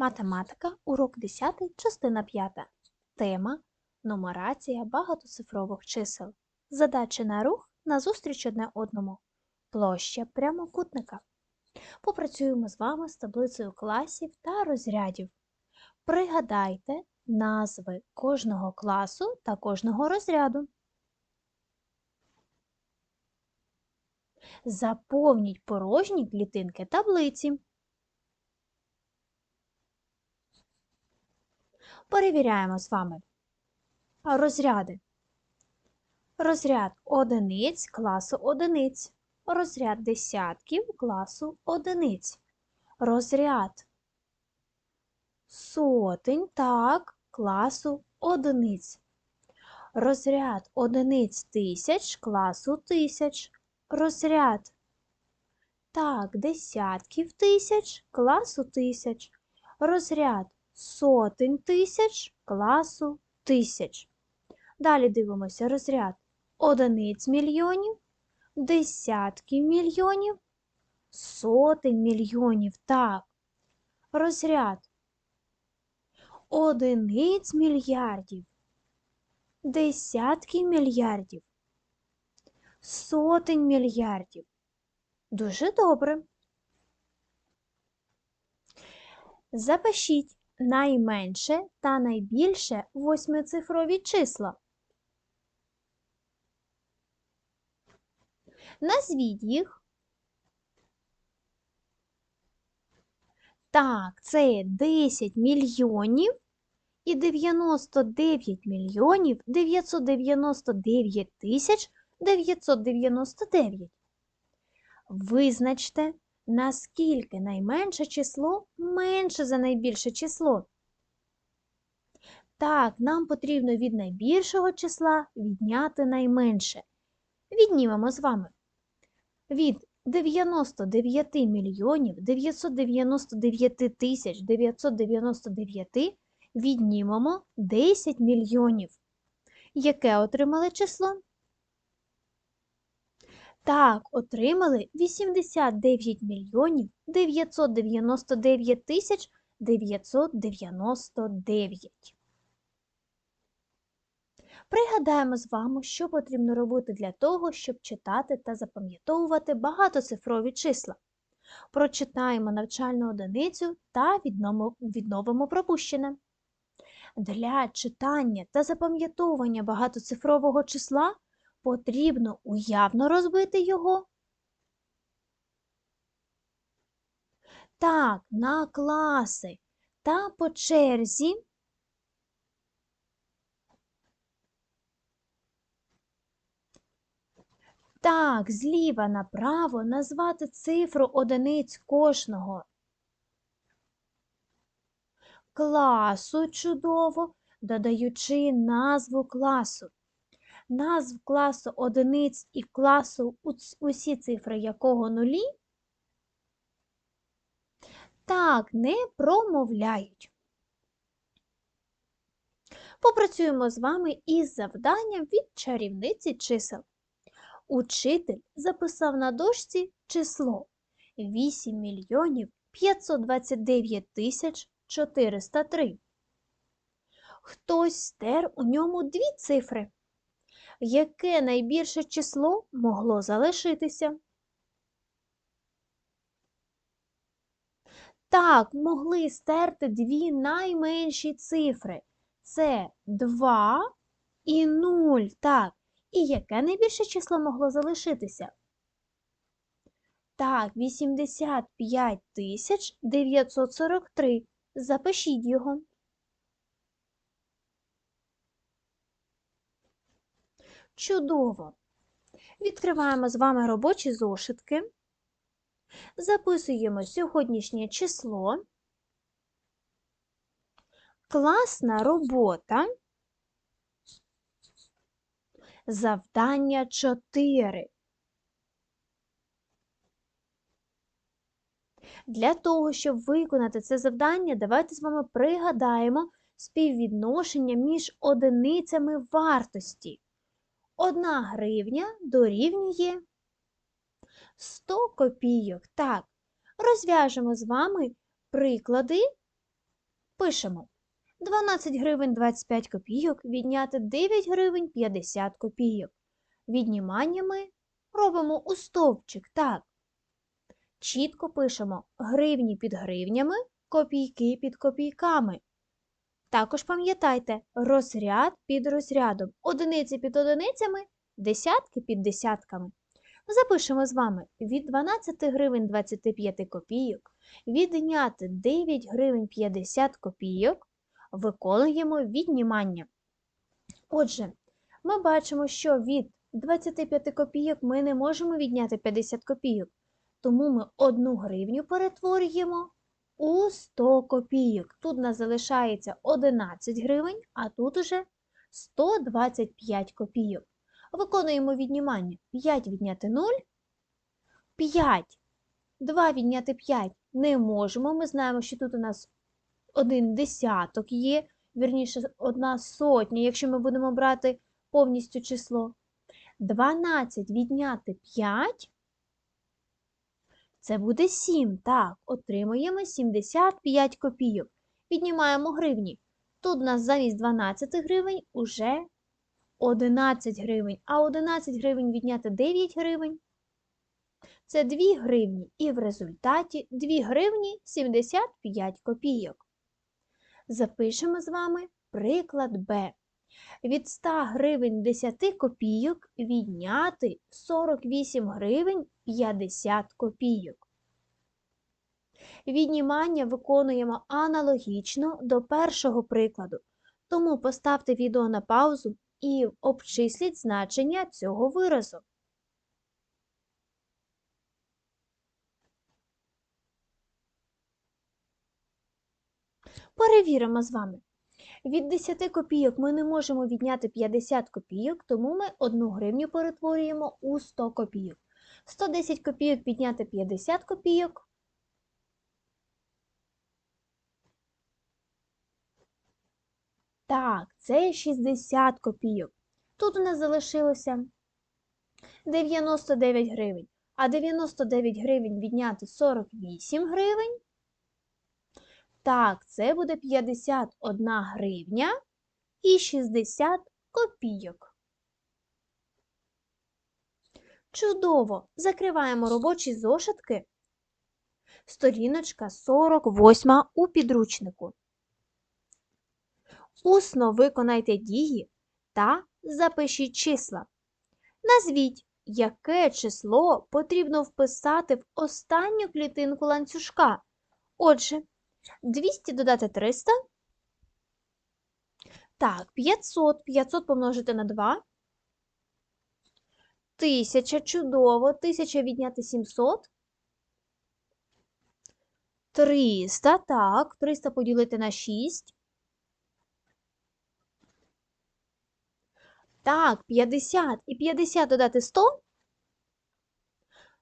Математика, урок 10, частина 5. Тема Нумерація багатоцифрових чисел. Задачі на рух назустріч одне одному. Площа прямокутника. Попрацюємо з вами з таблицею класів та розрядів. Пригадайте назви кожного класу та кожного розряду. Заповніть порожні клітинки таблиці. Перевіряємо з вами розряди. Розряд одиниць класу одиниць. Розряд десятків класу одиниць. Розряд сотень так, класу одиниць. Розряд одиниць тисяч класу тисяч. Розряд так, десятків тисяч класу тисяч. Розряд сотень тисяч класу тисяч. Далі дивимося розряд одиниць мільйонів, десятків мільйонів, сотень мільйонів. Так. Розряд одиниць мільярдів, десятки мільярдів, сотень мільярдів. Дуже добре. Запишіть найменше та найбільше восьмицифрові числа. Назвіть їх. Так, це 10 мільйонів і 99 мільйонів 999 тисяч 999. Визначте наскільки найменше число менше за найбільше число. Так, нам потрібно від найбільшого числа відняти найменше. Віднімемо з вами. Від 99 мільйонів 999 тисяч 999 віднімемо 10 мільйонів. Яке отримали число? Так, отримали 89 мільйонів 999 тисяч 999. Пригадаємо з вами, що потрібно робити для того, щоб читати та запам'ятовувати багатоцифрові числа. Прочитаємо навчальну одиницю та відновимо пропущене. Для читання та запам'ятовування багатоцифрового числа потрібно уявно розбити його? Так, на класи та по черзі. Так, зліва направо назвати цифру одиниць кожного класу чудово, додаючи назву класу назв класу одиниць і класу усі цифри якого нулі так не промовляють. Попрацюємо з вами із завданням від чарівниці чисел. Учитель записав на дошці число 8 мільйонів 529 тисяч 403. Хтось стер у ньому дві цифри яке найбільше число могло залишитися? Так, могли стерти дві найменші цифри. Це 2 і 0. Так. І яке найбільше число могло залишитися? Так, 85 943. Запишіть його. Чудово! Відкриваємо з вами робочі зошитки, записуємо сьогоднішнє число, класна робота, завдання 4. Для того, щоб виконати це завдання, давайте з вами пригадаємо співвідношення між одиницями вартості. Одна гривня дорівнює 100 копійок. Так, розв'яжемо з вами приклади Пишемо 12 гривень 25 копійок відняти 9 гривень 50 копійок. Віднімання ми робимо у стовпчик, так. Чітко пишемо гривні під гривнями, копійки під копійками. Також пам'ятайте розряд під розрядом, одиниці під одиницями, десятки під десятками. Запишемо з вами від 12 гривень 25 копійок відняти 9 гривень 50 копійок, виконуємо віднімання. Отже, ми бачимо, що від 25 копійок ми не можемо відняти 50 копійок, тому ми 1 гривню перетворюємо у 100 копійок. Тут нас залишається 11 гривень, а тут уже 125 копійок. Виконуємо віднімання. 5 відняти 0. 5. 2 відняти 5 не можемо. Ми знаємо, що тут у нас один десяток є, вірніше, одна сотня, якщо ми будемо брати повністю число. 12 відняти 5. Це буде 7. Так, отримуємо 75 копійок. Віднімаємо гривні. Тут у нас замість 12 гривень уже 11 гривень, а 11 гривень відняти 9 гривень. Це 2 гривні і в результаті 2 гривні 75 копійок. Запишемо з вами приклад Б. Від 100 гривень 10 копійок відняти 48 гривень 50 копійок. Віднімання виконуємо аналогічно до першого прикладу, тому поставте відео на паузу і обчисліть значення цього виразу. Перевіримо з вами. Від 10 копійок ми не можемо відняти 50 копійок, тому ми 1 гривню перетворюємо у 100 копійок. 110 копійок підняти 50 копійок. Так, це 60 копійок. Тут у нас залишилося 99 гривень. А 99 гривень відняти 48 гривень. Так, це буде 51 гривня і 60 копійок. Чудово! Закриваємо робочі зошитки. Сторіночка 48 у підручнику. Усно виконайте дії та запишіть числа. Назвіть, яке число потрібно вписати в останню клітинку ланцюжка. Отже, 200 додати 300. Так, 500. 500 помножити на 2. 1000. Чудово. 1000 відняти 700. 300. Так, 300 поділити на 6. Так, 50. І 50 додати 100.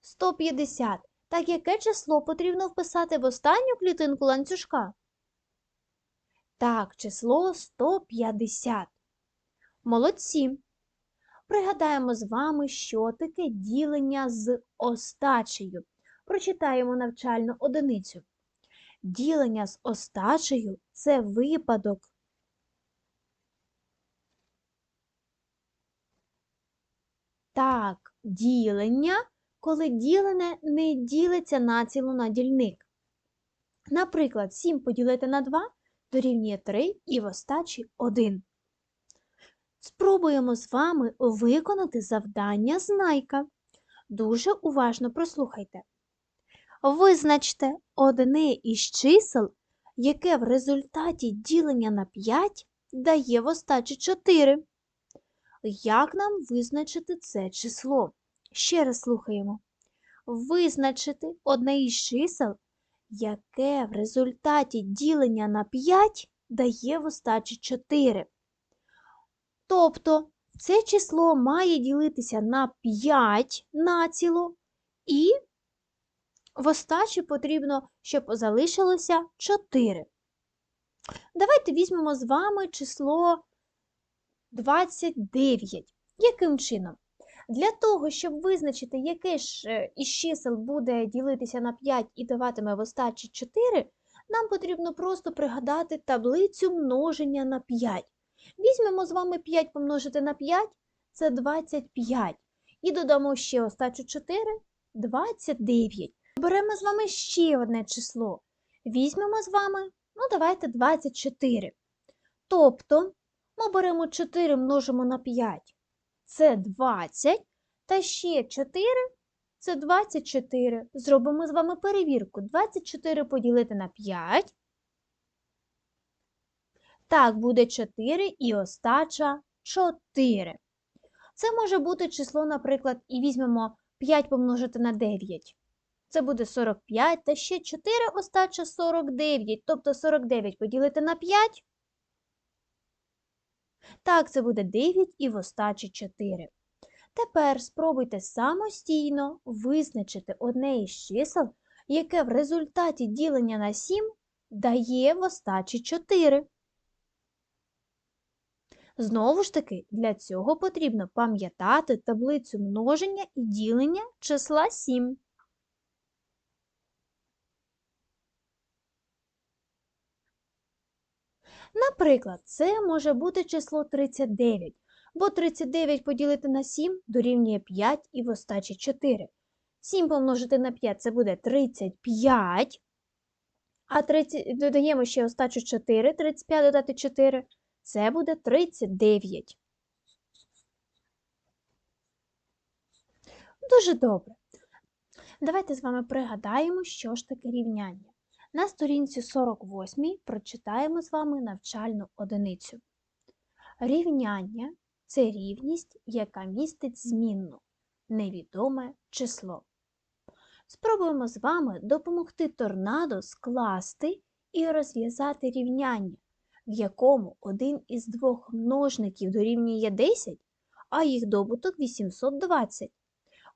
150. Так яке число потрібно вписати в останню клітинку ланцюжка? Так, число 150. Молодці. Пригадаємо з вами, що таке ділення з остачею. Прочитаємо навчальну одиницю. Ділення з остачею це випадок. Так, ділення коли ділене не ділиться націло на дільник. Наприклад, 7 поділити на 2 дорівнює 3 і в остачі 1. Спробуємо з вами виконати завдання знайка. Дуже уважно прослухайте. Визначте одне із чисел, яке в результаті ділення на 5 дає в остачі 4. Як нам визначити це число? Ще раз слухаємо. Визначити одне із чисел, яке в результаті ділення на 5 дає в остачі 4. Тобто це число має ділитися на 5 націло, і в остачі потрібно, щоб залишилося 4. Давайте візьмемо з вами число 29. Яким чином? Для того, щоб визначити, яке ж е, із чисел буде ділитися на 5 і даватиме в остачі 4, нам потрібно просто пригадати таблицю множення на 5. Візьмемо з вами 5 помножити на 5 це 25. І додамо ще остачу 4 29. Беремо з вами ще одне число. Візьмемо з вами, ну давайте 24. Тобто ми беремо 4 множимо на 5. Це 20. Та ще 4 це 24. Зробимо з вами перевірку. 24 поділити на 5. Так, буде 4 і остача 4. Це може бути число, наприклад, і візьмемо 5 помножити на 9. Це буде 45, та ще 4 остача 49. Тобто 49 поділити на 5. Так, це буде 9 і в остачі 4. Тепер спробуйте самостійно визначити одне із чисел, яке в результаті ділення на 7 дає в остачі 4. Знову ж таки, для цього потрібно пам'ятати таблицю множення і ділення числа 7. Наприклад, це може бути число 39, бо 39 поділити на 7 дорівнює 5 і в остачі 4. 7 помножити на 5 це буде 35, а 30, додаємо ще остачу 4, 35 додати 4, це буде 39. Дуже добре. Давайте з вами пригадаємо, що ж таке рівняння. На сторінці 48 прочитаємо з вами навчальну одиницю. Рівняння це рівність, яка містить змінну, невідоме число. Спробуємо з вами допомогти торнадо скласти і розв'язати рівняння, в якому один із двох множників дорівнює 10, а їх добуток 820.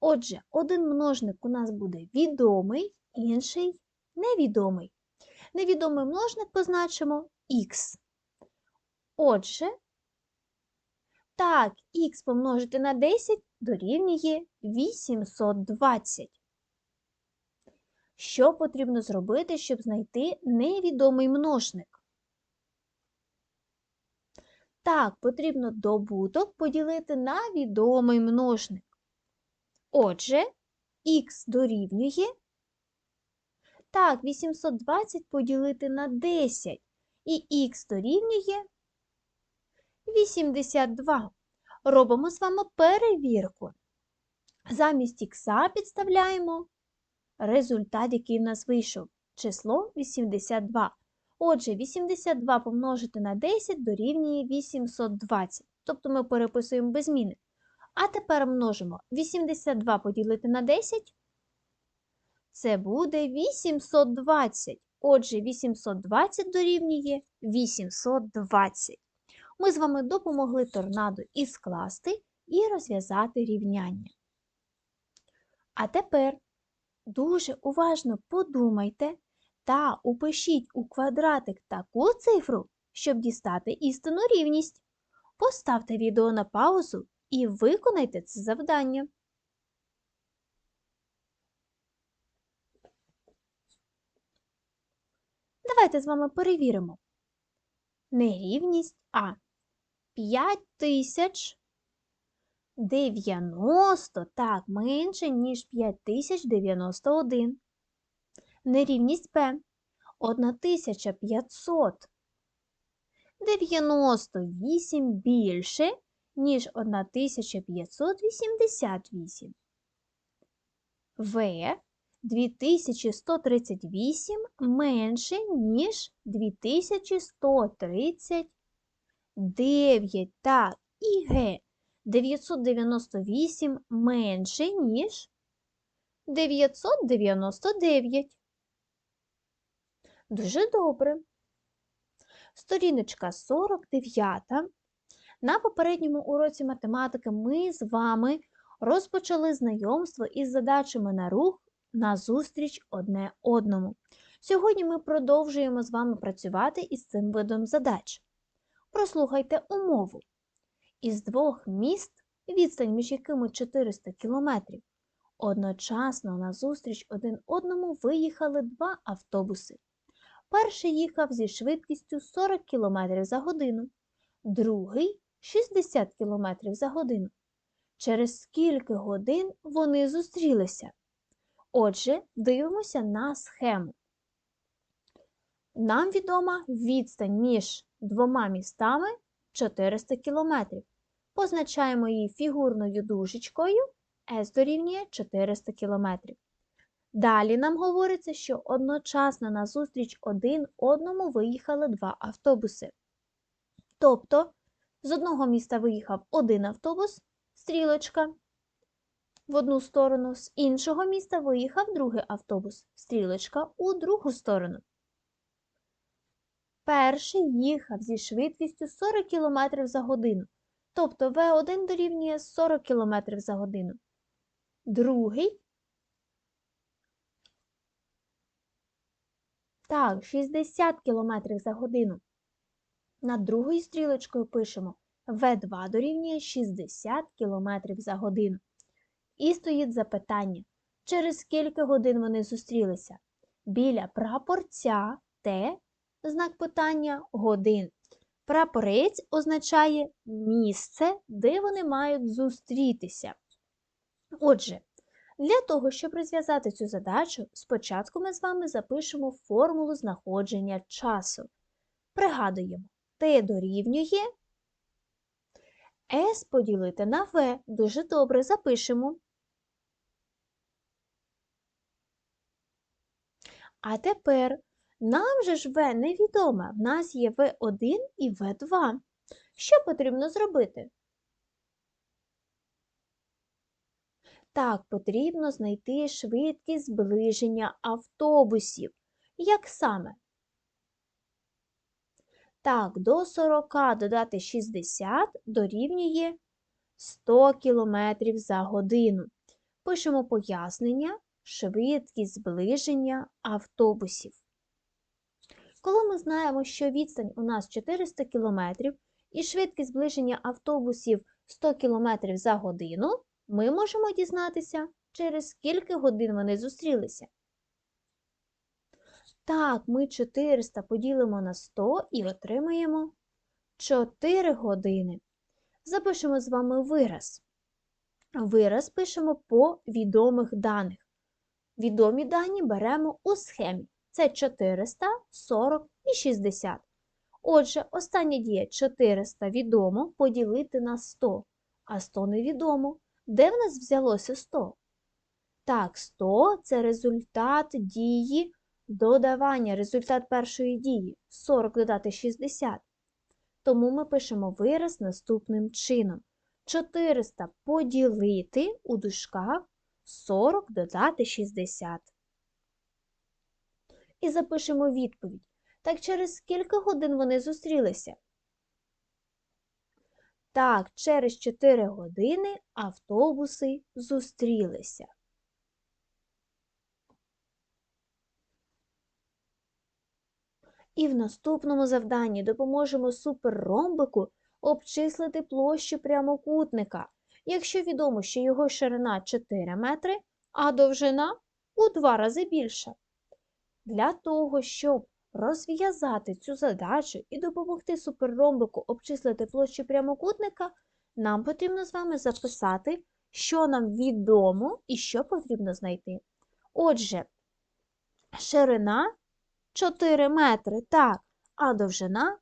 Отже, один множник у нас буде відомий, інший невідомий. Невідомий множник позначимо х. Отже, так, х помножити на 10 дорівнює 820. Що потрібно зробити, щоб знайти невідомий множник? Так, потрібно добуток поділити на відомий множник. Отже, х дорівнює. Так, 820 поділити на 10. І х дорівнює 82. Робимо з вами перевірку. Замість х підставляємо результат, який в нас вийшов. Число 82. Отже, 82 помножити на 10 дорівнює 820. Тобто ми переписуємо без зміни. А тепер множимо 82 поділити на 10. Це буде 820. Отже, 820 дорівнює 820. Ми з вами допомогли торнадо і скласти, і розв'язати рівняння. А тепер дуже уважно подумайте та упишіть у квадратик таку цифру, щоб дістати істинну рівність. Поставте відео на паузу і виконайте це завдання. Давайте з вами перевіримо. Нерівність А. 5090 так, менше, ніж 5091. Нерівність Б. 1500. 98 більше, ніж 1588. В. 2138 менше, ніж 2139. Так, і Г. 998 менше, ніж 999. Дуже добре. Сторіночка 49. На попередньому уроці математики ми з вами розпочали знайомство із задачами на рух на зустріч одне одному. Сьогодні ми продовжуємо з вами працювати із цим видом задач. Прослухайте умову. Із двох міст, відстань між якими 400 км, одночасно на зустріч один одному виїхали два автобуси. Перший їхав зі швидкістю 40 км за годину, другий 60 км за годину. Через скільки годин вони зустрілися? Отже, дивимося на схему. Нам відома відстань між двома містами 400 км. Позначаємо її фігурною дужечкою S дорівнює 400 км. Далі нам говориться, що одночасно на зустріч один одному виїхали два автобуси. Тобто, з одного міста виїхав один автобус, стрілочка в одну сторону, з іншого міста виїхав другий автобус, стрілочка у другу сторону. Перший їхав зі швидкістю 40 км за годину, тобто В1 дорівнює 40 км за годину. Другий Так, 60 км за годину. Над другою стрілочкою пишемо В2 дорівнює 60 км за годину. І стоїть запитання, через скільки годин вони зустрілися? Біля прапорця Т знак питання годин. Прапорець означає місце, де вони мають зустрітися. Отже, для того, щоб розв'язати цю задачу, спочатку ми з вами запишемо формулу знаходження часу. Пригадуємо, Т дорівнює С поділити на В. Дуже добре запишемо. А тепер нам же ж В невідоме. В нас є В1 і В2. Що потрібно зробити? Так, потрібно знайти швидкість зближення автобусів. Як саме? Так, до 40 додати 60 дорівнює 100 км за годину. Пишемо пояснення, швидкість зближення автобусів. Коли ми знаємо, що відстань у нас 400 км і швидкість зближення автобусів 100 км за годину, ми можемо дізнатися, через скільки годин вони зустрілися. Так, ми 400 поділимо на 100 і отримаємо 4 години. Запишемо з вами вираз. Вираз пишемо по відомих даних. Відомі дані беремо у схемі. Це 400, 40 і 60. Отже, остання дія 400 відомо поділити на 100, а 100 невідомо. Де в нас взялося 100? Так, 100 це результат дії додавання, результат першої дії. 40 додати 60. Тому ми пишемо вираз наступним чином. 400 поділити у дужках 40 додати 60. І запишемо відповідь. Так через скільки годин вони зустрілися? Так, через 4 години автобуси зустрілися. І в наступному завданні допоможемо суперромбику обчислити площу прямокутника, якщо відомо, що його ширина 4 метри, а довжина у 2 рази більша. Для того, щоб розв'язати цю задачу і допомогти суперромбику обчислити площу прямокутника, нам потрібно з вами записати, що нам відомо і що потрібно знайти. Отже, ширина 4 метри, так, а довжина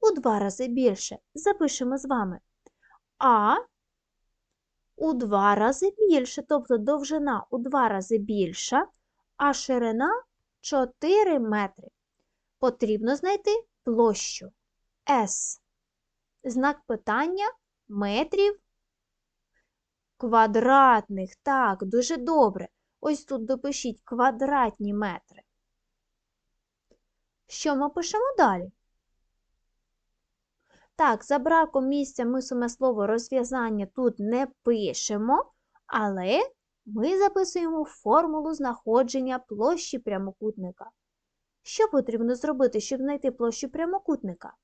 у 2 рази більше. Запишемо з вами. А у 2 рази більше, тобто довжина у 2 рази більша, а ширина 4 метри потрібно знайти площу S. Знак питання метрів квадратних. Так, дуже добре. Ось тут допишіть квадратні метри. Що ми пишемо далі? Так, за браком місця ми саме слово розв'язання тут не пишемо, але ми записуємо формулу знаходження площі прямокутника. Що потрібно зробити, щоб знайти площу прямокутника?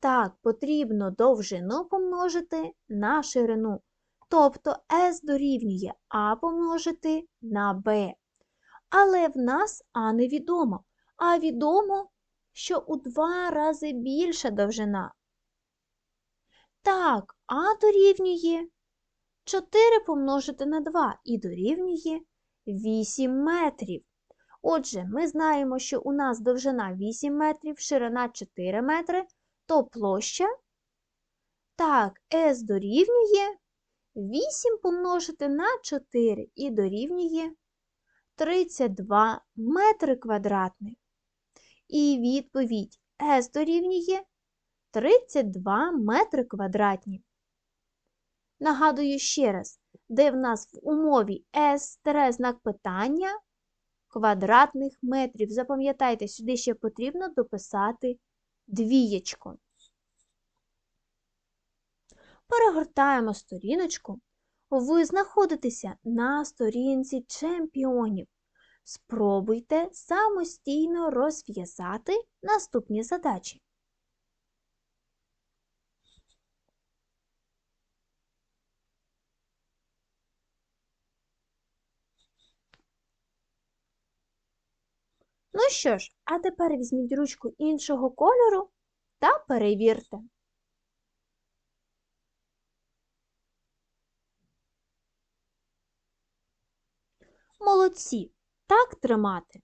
Так, потрібно довжину помножити на ширину. Тобто S дорівнює А помножити на Б. Але в нас А невідомо, а відомо, що у два рази більша довжина. Так, А дорівнює 4 помножити на 2 і дорівнює 8 метрів. Отже, ми знаємо, що у нас довжина 8 метрів, ширина 4 метри, то площа. Так, S дорівнює 8 помножити на 4 і дорівнює 32 метри квадратних. І відповідь S дорівнює 32 метри квадратні. Нагадую ще раз, де в нас в умові тире знак питання квадратних метрів. Запам'ятайте, сюди ще потрібно дописати двієчко. Перегортаємо сторіночку. Ви знаходитеся на сторінці чемпіонів. Спробуйте самостійно розв'язати наступні задачі. Ну що ж, а тепер візьміть ручку іншого кольору та перевірте. Молодці! Так тримати.